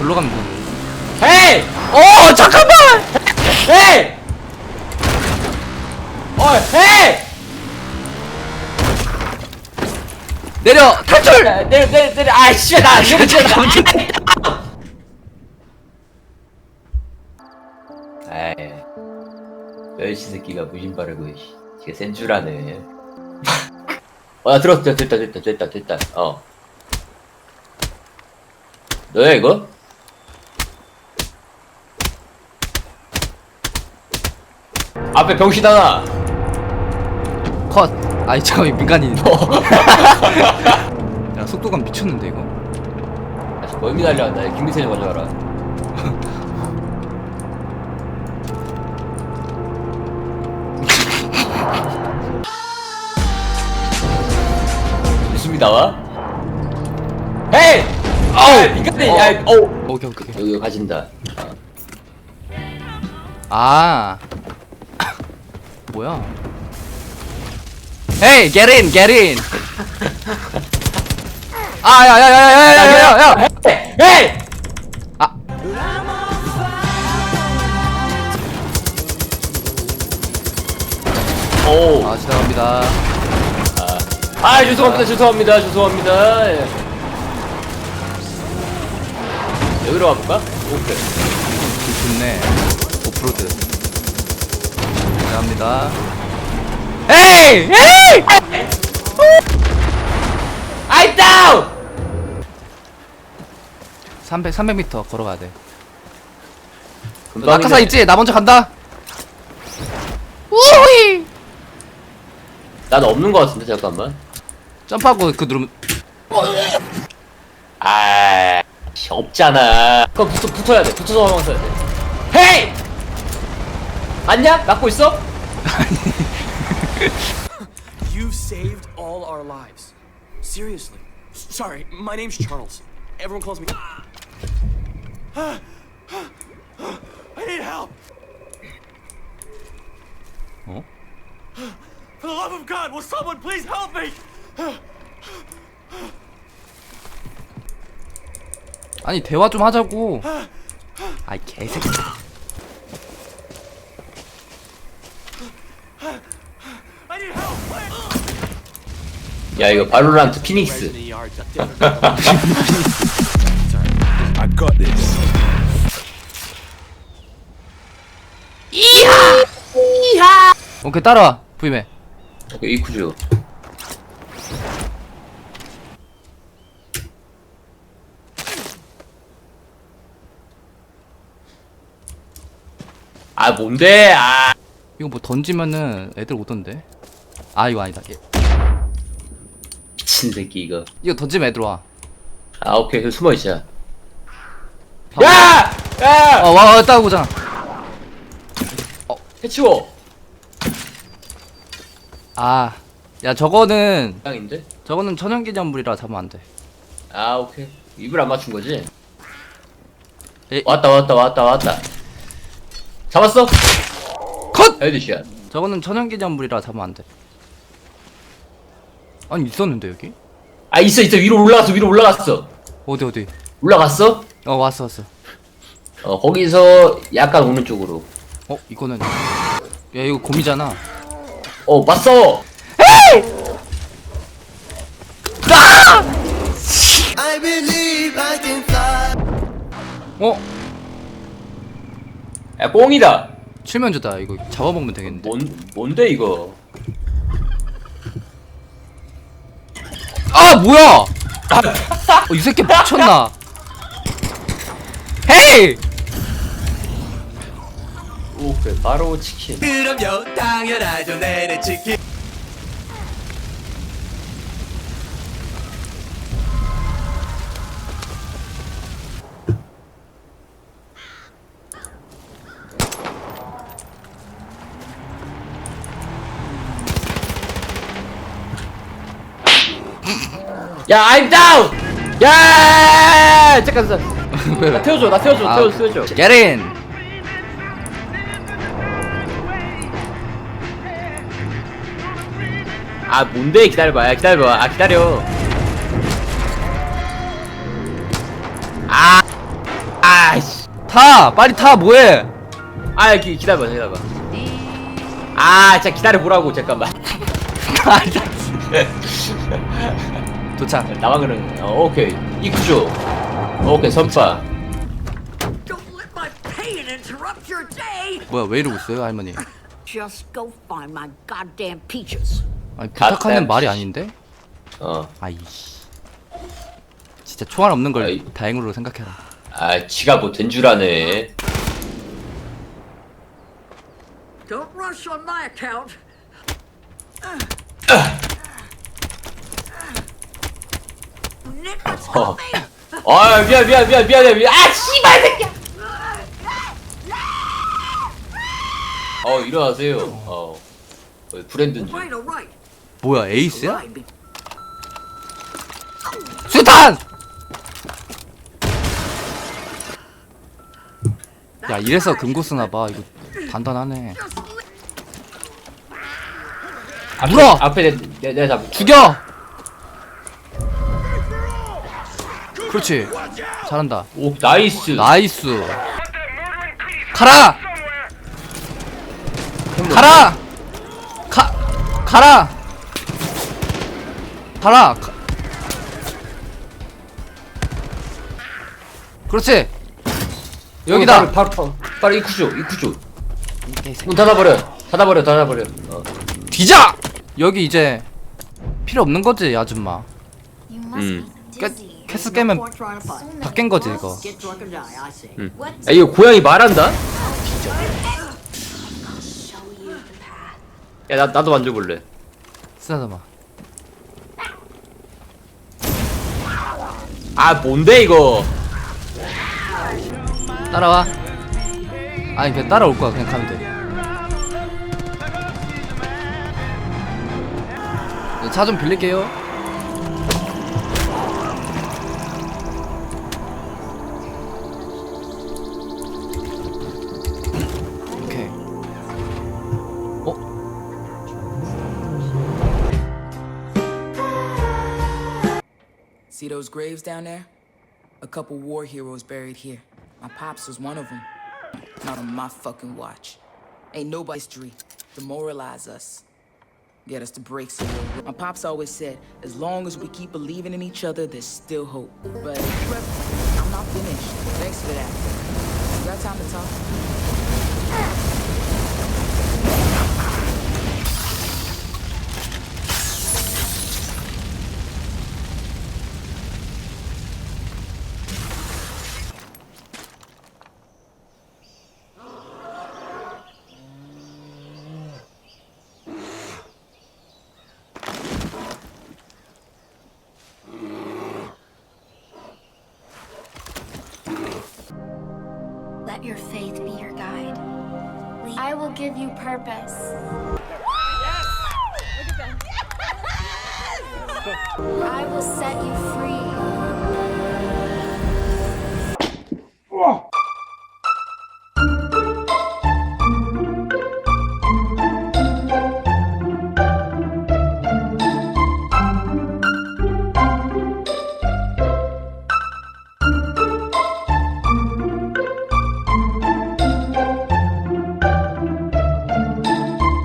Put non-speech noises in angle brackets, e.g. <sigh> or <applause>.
절로 가면 되네. 헤이! 어 잠깐만. 헤이! 어, 헤이! 내려 탈출. 야, 내려, 내려, 내려. 아, 씨, 나, 내려, 내려. 에이, 멸시 새끼가 무신 바르고, 씨. 지가 센줄 아네. 어, 야, 들었다, 됐다, 됐다, 됐다, 됐다, 어. 너야, 이거? 앞에 병신 하나! 컷. 아이 잠깐 민간인. 야 속도감 미쳤는데 이거. 아, 멀미 날려간다. 김미세를 가져와라. 웃음이 나와? 헤이! 어우! 인간이! 어. 야, 어우! 오케이 오케이. 여기 가진다. 어. 아. 뭐야? Hey, get in, get in. <laughs> 아, 야, 야, 야, 야, 야, 야, 야, 야. 헤이! 아, 오! 아, 지나갑니다. 아, 아 죄송합니다, 죄송합니다, 죄송합니다. 예. 여기로 가볼까? 오케이. 좋네. 오프로드. 지나갑니다. Hey, hey! 아이 다운! 300, 300m 걸어가야 돼. 낙하산 있지? 나 먼저 간다. 우이! 난 없는 것 같은데 잠깐만. 점프하고 그 누르면 아, 씨, 없잖아. 그럼 붙어 붙어야 돼. 붙어서 화방 써야 돼. 헤이! 맞냐? 막고 있어? <laughs> You've saved all our lives. Seriously. S- Sorry, my name's Charles. Everyone calls me. <laughs> I need help. 어? For the love of God, will someone please help me? 아니 대화 좀 하자고. 아이 개새끼. 야 이거 바로란트 피닉스. <laughs> yard. I got this. 오케이 따라와 부임해. 오케이 이쿠죠. 아 뭔데? 아 이거 뭐 던지면은 애들 오던데. 아 이거 아니다. 얘- 미친 새끼 이거. 이거 던지면 애들 와. 아 오케이 그 숨어 있자. 야! 야! 어, 와, 왔다 보자. 해치워. 아, 야 저거는 땅인데? 저거는 천연기념물이라 잡으면 안 돼. 아 오케이 입을 안 맞춘 거지? 에, 왔다 왔다 왔다 왔다. 잡았어? 컷! 헤드샷. 저거는 천연기념물이라 잡으면 안 돼. 아니 있었는데 여기? 아 있어 있어 위로 올라갔어 위로 올라갔어. 어디 어디? 올라갔어? 어 왔어 왔어. 어 거기서 약간 오른쪽으로. 어 이거는 야 이거 곰이잖아. 어 봤어. 어야 꽁이다. 칠면조다. 이거 잡아먹으면 되겠는데. 뭔 뭔데 이거? 아 뭐야? 어, 이 새끼 미쳤나? 헤이! 오케이 바로 치킨. 그럼요, 당연하죠, 내내 치킨. 야 I'm down. 야 잠깐 잠깐. <laughs> 나 태워줘 나 태워줘 아, 태워줘 태워줘. Get in! 아 뭔데 기다려봐 야 기다려봐 아 기다려. 아 타! 빨리 타! 뭐해? 아 기, 기다려봐 기다려봐 아 진짜 기다려보라고 잠깐만 <laughs> 도착. 나만 그러는 거야 어, 오케이 이쿠조 오케이 선파 Don't let my pain interrupt your day. 뭐야, 왜 이러고 있어요, 할머니? Just go find my goddamn peaches. 아니, 부탁하는. 말이 아닌데? 어 아이씨. 진짜 총알 없는 걸 아이. 다행으로 생각해라. 아, 지가 뭐 된 줄 아네. Don't rush on my account. 어. 아, 미안, 미안, 미안, 미안해, 미안. 아, 씨발 새끼야. 어, 일어나세요. 어, 어, right. 뭐야, 에이스야? 수탄! 야, 이래서 금고 쓰나봐. 이거 단단하네. 앞에, 물어! 앞에 내, 내, 내가 잡. 죽여! 그렇지. 잘한다. 오, 나이스. 나이스. 가라! 가라! 가! 가라! 가라! 가. 그렇지! 여기다! 바로, 바로, 바로, 이쿠조, 이쿠조. 문 닫아버려. 닫아버려, 닫아버려. 어. 뒤져! 여기 이제 필요 없는 거지, 아줌마. Be dizzy. 캐스 깨면. 다 깬 거지, 이거. Say. What? 야, 이거 고양이 말한다? 야, 나, 나도 만져볼래. 쓰다듬어. 아, 뭔데, 이거? 따라와. 아니, 그냥 따라올 거야. 그냥 가면 돼. 차 좀 빌릴게요. See those graves down there? A couple war heroes buried here. My pops was one of them. Not on my fucking watch. Ain't no history. Demoralize us. Get us to break some. My pops always said, as long as we keep believing in each other, there's still hope. But I'm not finished. Thanks for that. You got time to talk? Your faith be your guide. I will give you purpose. I will set you free.